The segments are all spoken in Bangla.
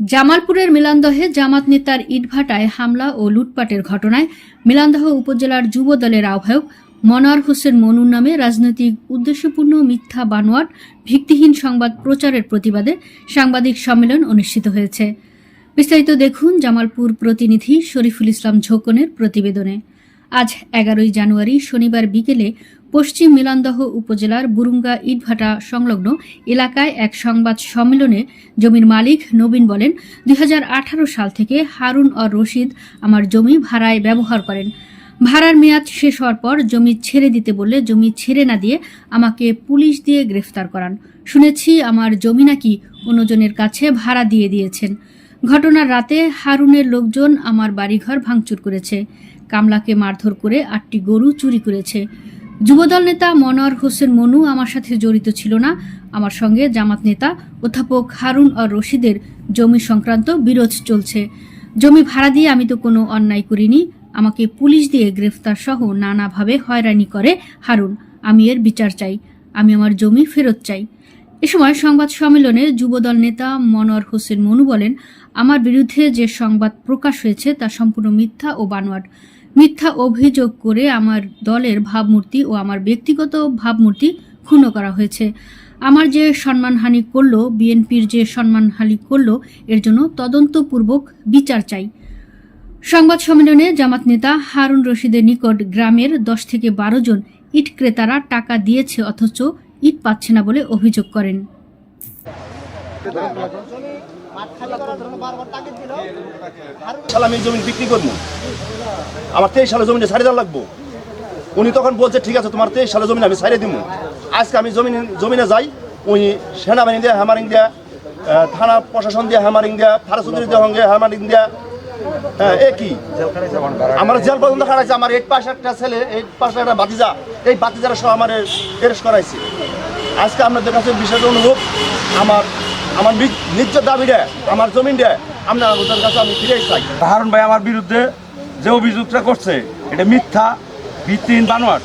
জামালপুরের মিলানদহে জামাত নেতার ইটভাটায় হামলা ও লুটপাটের ঘটনায় মিলানদহ উপজেলার যুব দলের আহ্বায়ক মনোয়ার হোসেন মনুর নামে রাজনৈতিক উদ্দেশ্যপূর্ণ মিথ্যা বানোয়াট, ভিত্তিহীন সংবাদ প্রচারের প্রতিবাদে সাংবাদিক সম্মেলন অনুষ্ঠিত হয়েছে। বিস্তারিত দেখুন জামালপুর প্রতিনিধি শরীফুল ইসলাম ঝোকনের প্রতিবেদনে। আজ এগারোই জানুয়ারি শনিবার বিকেলে পশ্চিম মিলানদহ উপজেলার বুরুঙ্গা ইটভাটা সংলগ্ন এলাকায় এক সংবাদ সম্মেলনে জমির মালিক নবীন বলেন দু হাজার আঠারো সাল থেকে হারুন অর রশিদ আমার জমি ভাড়ায় ব্যবহার করেন। ভাড়ার মেয়াদ শেষ হওয়ার পর জমি ছেড়ে দিতে বললে জমি ছেড়ে না দিয়ে আমাকে পুলিশ দিয়ে গ্রেফতার করান। শুনেছি আমার জমি নাকি অন্যজনের কাছে ভাড়া দিয়ে দিয়েছেন। ঘটনার রাতে হারুনের লোকজন আমার বাড়িঘর ভাঙচুর করেছে। কামলাকে মারধর করে আটটি গরু চুরি করেছে। যুবদল নেতা মনোয়ার হোসেন মনু আমার সাথে জড়িত ছিল না। আমার সঙ্গে জামাত নেতা অধ্যাপক হারুন আর রশিদের জমি সংক্রান্ত বিরোধ চলছে। জমি ভাড়া দিয়ে আমি তো কোনো অন্যায় করিনি। আমাকে পুলিশ দিয়ে গ্রেফতার সহ নানাভাবে হয়রানি করে হারুন। আমি এর বিচার চাই। আমি আমার জমি ফেরত চাই। এ সময় সংবাদ সম্মেলনে যুবদল নেতা মনোয়ার হোসেন মনু বলেন, আমার বিরুদ্ধে যে সংবাদ প্রকাশ হয়েছে তা সম্পূর্ণ মিথ্যা ও বানোয়াট। মিথ্যা অভিযোগ করে আমার দলের ভাবমূর্তি ও আমার ব্যক্তিগত ভাবমূর্তি ক্ষুণ্ণ করা হয়েছে। আমার যে সম্মানহানি করল, বিএনপির যে সম্মানহানি করল, এর জন্য তদন্তপূর্বক বিচার চাই। সংবাদ সম্মেলনে জামাত নেতা হারুন রশিদের নিকট গ্রামের দশ থেকে বারো জন ইট ক্রেতারা টাকা দিয়েছে, অথচ ইট পাচ্ছে না বলে অভিযোগ করেন। সালে আমি জমি বিক্রি করব। আমার তেইশ সালে জমিটা ছাড়ি দেওয়া লাগবো। উনি তখন বলছে ঠিক আছে তোমার তেইশ সালে জমি আমি ছাড়িয়ে দিব আজকে আমি জমিনে জমিনে যাই উনি সেনাবাহিনী দিয়ে হ্যামারিং দেয়া থানা প্রশাসন দিয়ে হ্যামারিং দেয়া ফারাসুদ্দিন দিয়ে সঙ্গে হ্যামারিং দেয়া হ্যাঁ, এ আমার জেল পর্যন্ত খারাইছে আমার এইট পাশে একটা ছেলে এইট পাশে একটা বাতিজা এই বাতিজারা সহ আমার করাইছে। আজকে আপনাদের কাছে বিশেষ অনুরোধ আমার আমার নিজ- দাবি দাবিটা আমার জমিনটা আপনার ওদের কাছে আমি ফিরে চাই হারুন ভাই আমার বিরুদ্ধে যে অভিযোগটা করছে এটা মিথ্যা ভিত্তিহীন বানোয়ার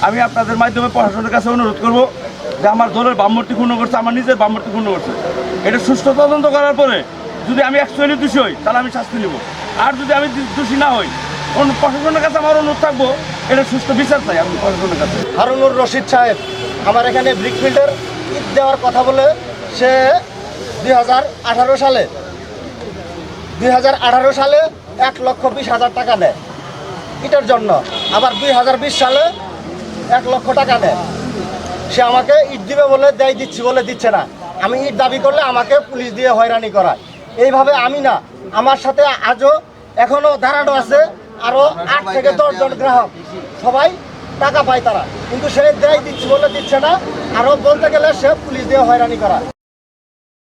আমি আপনাদের মাধ্যমে প্রশাসনের কাছে অনুরোধ করব যে আমার দলের বামমূর্তি ক্ষুণ্ণ করছে আমার নিজের বামমূর্তি ক্ষুণ্ণ করছে। এটা সুষ্ঠু তদন্ত করার পরে যদি আমি একচুয়ালি দোষী হই তাহলে আমি শাস্তি নেব। আর যদি আমি দোষী না হই অন্য প্রশাসনের কাছে আমার অনুরোধ থাকব এটা সুষ্ঠু বিচার চাই আমি প্রশাসনের কাছে। হারুনুর রশিদ সাহেব আমার এখানে ব্রিকফিল্ডের ঈদ দেওয়ার কথা বলে সে দুই হাজার আঠারো সালে। দুই হাজার আঠারো সালে এক লক্ষ বিশ হাজার টাকা নেয়। ইটার জন্য। আবার দুই হাজার বিশ সালে এক লক্ষ টাকা নেয়। সে আমাকে ইট দিবে বলে দেয়, দিচ্ছি বলে দিচ্ছে না। আমি ইট দাবি করলে আমাকে পুলিশ দিয়ে হয়রানি করায়। এইভাবে আমি না, আমার সাথে আজও এখনও দাঁড়ানো আছে আরও আট থেকে দশ জন গ্রাহক। সবাই টাকা পায় তারা। কিন্তু সে দেয়, দিচ্ছি বলে দিচ্ছে না আরও বলতে গেলে সে পুলিশ দিয়ে হয়রানি করা